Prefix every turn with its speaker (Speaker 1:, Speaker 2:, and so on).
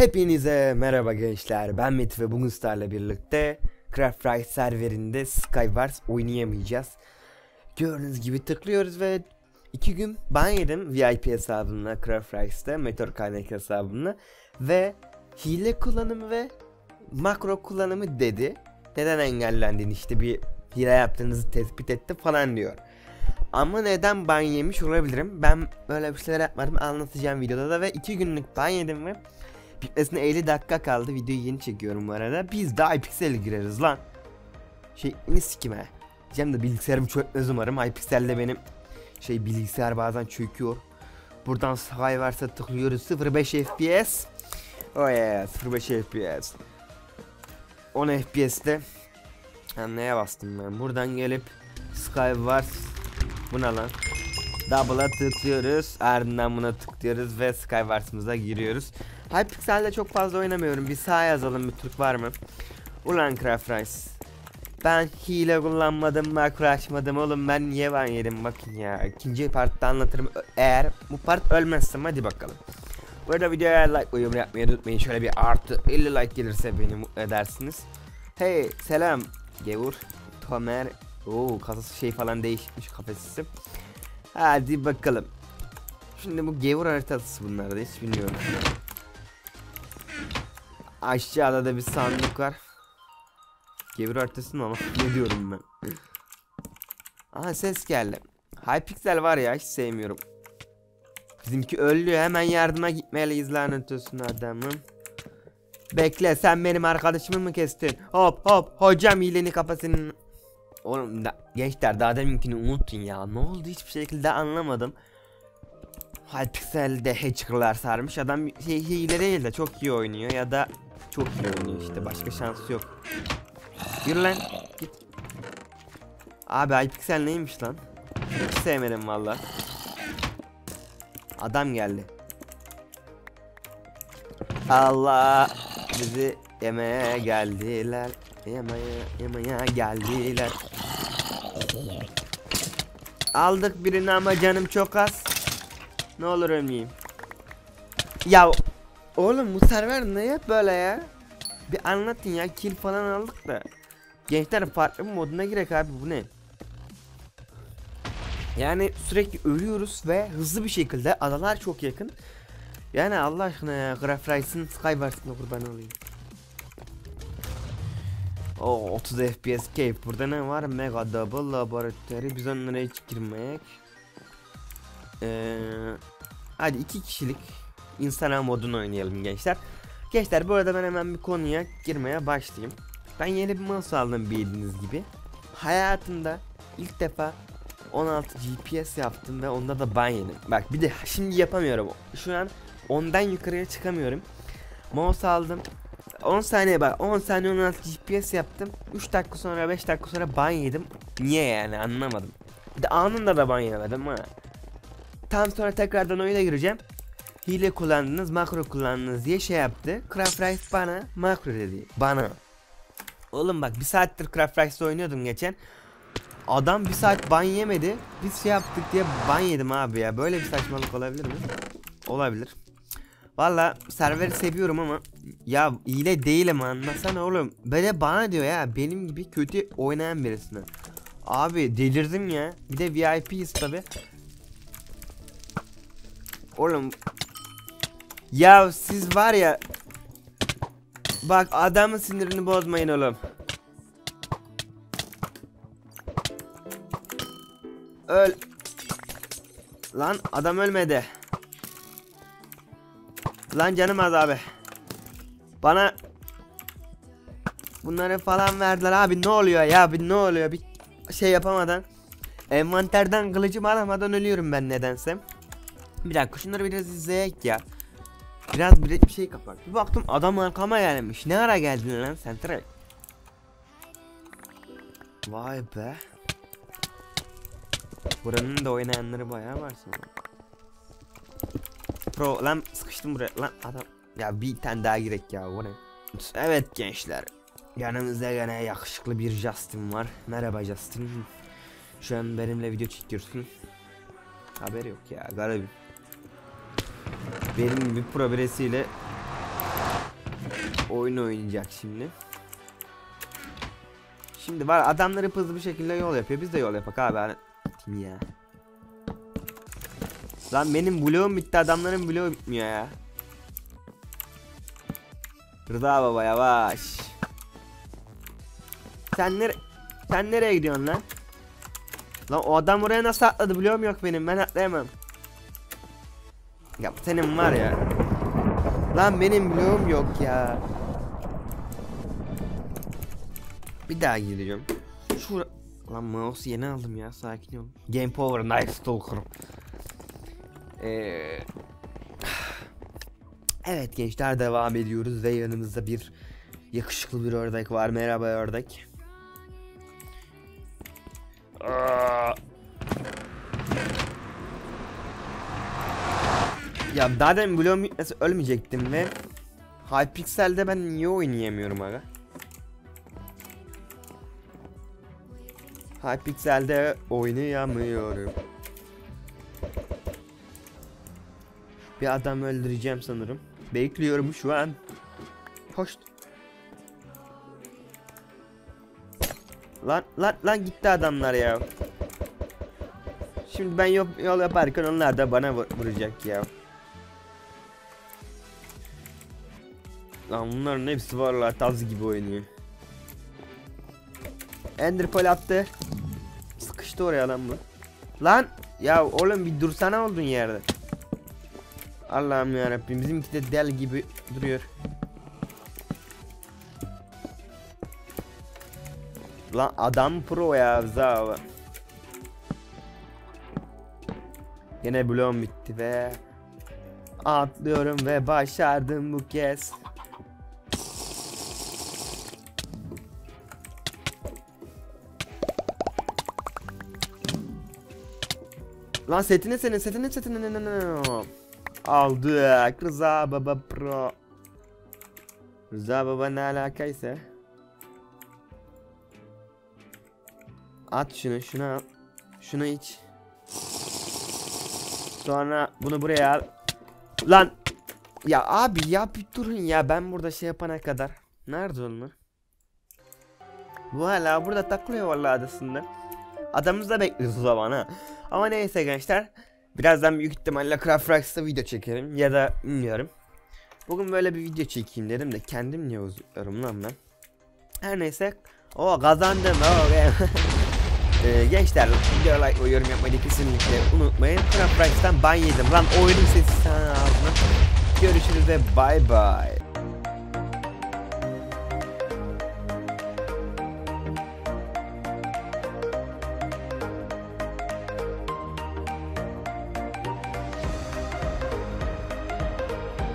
Speaker 1: Hepinize merhaba gençler. Ben Meti ve bugün sizlerle birlikte Craft Rise serverinde Skywars oynayamayacağız. Gördüğünüz gibi tıklıyoruz ve iki gün ban yedim VIP hesabımla Craft Rise'da Meteor kaynak hesabımla ve hile kullanımı ve makro kullanımı dedi. Neden engellendin işte bir hile yaptığınızı tespit etti falan diyor. Ama neden ban yemiş olabilirim? Ben böyle bir şeyler yapmadım anlatacağım videoda da ve iki günlük ban yedim ve bitmesine 50 dakika kaldı. Videoyu yeni çekiyorum bu arada. Biz daha iPixel'e gireriz lan. Şey ne sikime. Diyeceğim de bilgisayarım çökmez umarım. iPixel'de benim şey bilgisayar bazen çöküyor. Buradan Skywars'a tıklıyoruz. 05 FPS. Oh yeah 05 FPS. 10 FPS'te ha, neye bastım ben? Buradan gelip Skywars buna lan. Double'a tıklıyoruz. Ardından buna tıklıyoruz ve Skywars'ımıza giriyoruz. Hypixel'de çok fazla oynamıyorum. Bir sağ yazalım bir Türk var mı? Ulan Craft Rice. Ben hile kullanmadım, makro açmadım oğlum ben niye ban yedim bakın ya. İkinci partta anlatırım eğer bu part ölmezsem hadi bakalım. Bu arada videoya like yorum yapmayı unutmayın. Şöyle bir artı 50 like gelirse beni mutlu edersiniz. Hey selam Gevur, Tomer. Oo kasası şey falan değişmiş kafesi. Hadi bakalım. Şimdi bu gevur haritası bunlar da hiç bilmiyorum. Aşağıda da bir sandık var. Gevur haritası mı ama ne diyorum ben. Aha ses geldi. Hypixel var ya hiç sevmiyorum. Bizimki ölüyor hemen yardıma gitmeliyiz lanet olsun adamım. Bekle sen benim arkadaşımı mı kestin? Hop hop hocam hileni kafasının. Oğlum da, gençler daha deminkini unutun ya. Ne oldu hiçbir şekilde anlamadım. Hypixel'de hackerlar sarmış. Adam şey, hile değil de çok iyi oynuyor ya da çok iyi oynuyor işte başka şansı yok. Yürü lan git. Abi Hypixel neymiş lan? Hiç sevmedim valla. Adam geldi. Allah bizi yemeye geldiler. Yemeye yemeye geldiler. Aldık birini ama canım çok az. Ne olur ölmeyeyim. Ya oğlum bu server ne hep böyle ya? Bir anlatın ya kill falan aldık da. Gençler farklı moduna girek abi bu ne? Yani sürekli ölüyoruz ve hızlı bir şekilde adalar çok yakın. Yani Allah aşkına ya Graf Rice'ın Skywars'ına kurban olayım. O 30 FPS cave. Burada ne var? Mega Double Laboratuvarı. Biz onlara hiç girmek. Ee, hadi iki kişilik insana modunu oynayalım gençler. Gençler bu arada ben hemen bir konuya girmeye başlayayım. Ben yeni bir mouse aldım bildiğiniz gibi. Hayatımda ilk defa 16 GPS yaptım ve onda da ban yedim. Bak bir de şimdi yapamıyorum. Şu an ondan yukarıya çıkamıyorum. Mouse aldım. 10 saniye bak 10 saniye 16 GPS yaptım. 3 dakika sonra 5 dakika sonra ban yedim. Niye yani anlamadım. De anında da ban yemedim ha. Tam sonra tekrardan oyuna gireceğim. Hile kullandınız makro kullandınız diye şey yaptı. Craft Rice bana makro dedi Bana. Oğlum bak bir saattir Craft Rice'da oynuyordum geçen. Adam bir saat ban yemedi. Biz şey yaptık diye ban yedim abi ya. Böyle bir saçmalık olabilir mi? Olabilir Valla serveri seviyorum ama ya hile değilim anlasana oğlum. Böyle bana diyor ya benim gibi kötü oynayan birisine. Abi delirdim ya. Bir de VIP'yiz tabi. Oğlum. Ya siz var ya. Bak adamın sinirini bozmayın oğlum. Öl. Lan adam ölmedi. Lan canım az abi. Bana bunları falan verdiler abi ne oluyor ya bir ne oluyor bir şey yapamadan envanterden kılıcımı alamadan ölüyorum ben nedense. Bir dakika şunları biraz izleyek ya. Biraz bir, şey kapat. Bir baktım adam arkama gelmiş. Ne ara geldin lan sen? Vay be. Buranın da oynayanları bayağı var sonra. Pro lan sıkıştım buraya lan adam. Ya bir tane daha girek ya bu ne? Evet gençler. Yanımızda gene yakışıklı bir Justin var. Merhaba Justin. Şu an benimle video çekiyorsun. Haber yok ya garibim. Benim gibi pro birisiyle oyun oynayacak şimdi. Şimdi var adamlar hızlı bir şekilde yol yapıyor. Biz de yol yapak abi. Ya. Lan benim bloğum bitti adamların bloğu bitmiyor ya. Rıza baba yavaş. Sen nere Sen nereye gidiyorsun lan? Lan o adam oraya nasıl atladı bloğum yok benim ben atlayamam. Ya senin var ya. Lan benim bloğum yok ya. Bir daha gideceğim. Şura... Lan mouse yeni aldım ya sakin ol. Game Power Night Stalker. Ee... Evet gençler devam ediyoruz ve yanımızda bir yakışıklı bir ördek var. Merhaba ördek. Ya daha demin bloğum ölmeyecektim ve Hypixel'de ben niye oynayamıyorum aga? Hypixel'de oynayamıyorum. Bir adam öldüreceğim sanırım. Bekliyorum şu an. Hoş. Lan lan lan gitti adamlar ya. Şimdi ben yol, yol yaparken onlar da bana vur- vuracak ya. Lan bunların hepsi varlar taz gibi oynuyor. Ender Pearl attı. Sıkıştı oraya lan bu. Lan ya oğlum bir dursana olduğun yerde. Allah'ım yarabbim bizimki de del gibi duruyor. Lan adam pro ya zav. Yine bloğum bitti ve atlıyorum ve başardım bu kez. Lan setine senin setine setine aldık Rıza Baba Pro. Rıza Baba ne alakaysa At şunu şunu al. Şunu iç. Sonra bunu buraya al. Lan! Ya abi ya bir durun ya. Ben burada şey yapana kadar. Nerede onlar Bu hala burada takılıyor vallahi adasında. Adamımız da bekliyoruz o zaman ha. Ama neyse gençler Birazdan büyük ihtimalle Craft Rocks'ta video çekerim ya da bilmiyorum. Bugün böyle bir video çekeyim dedim de kendim niye uzuyorum lan ben. Her neyse. O kazandım. O ee, gençler video like ve yorum yapmayı kesinlikle unutmayın. Craft Rocks'tan ban yedim lan oyunun sesi sana ağzına. Görüşürüz ve bye bye.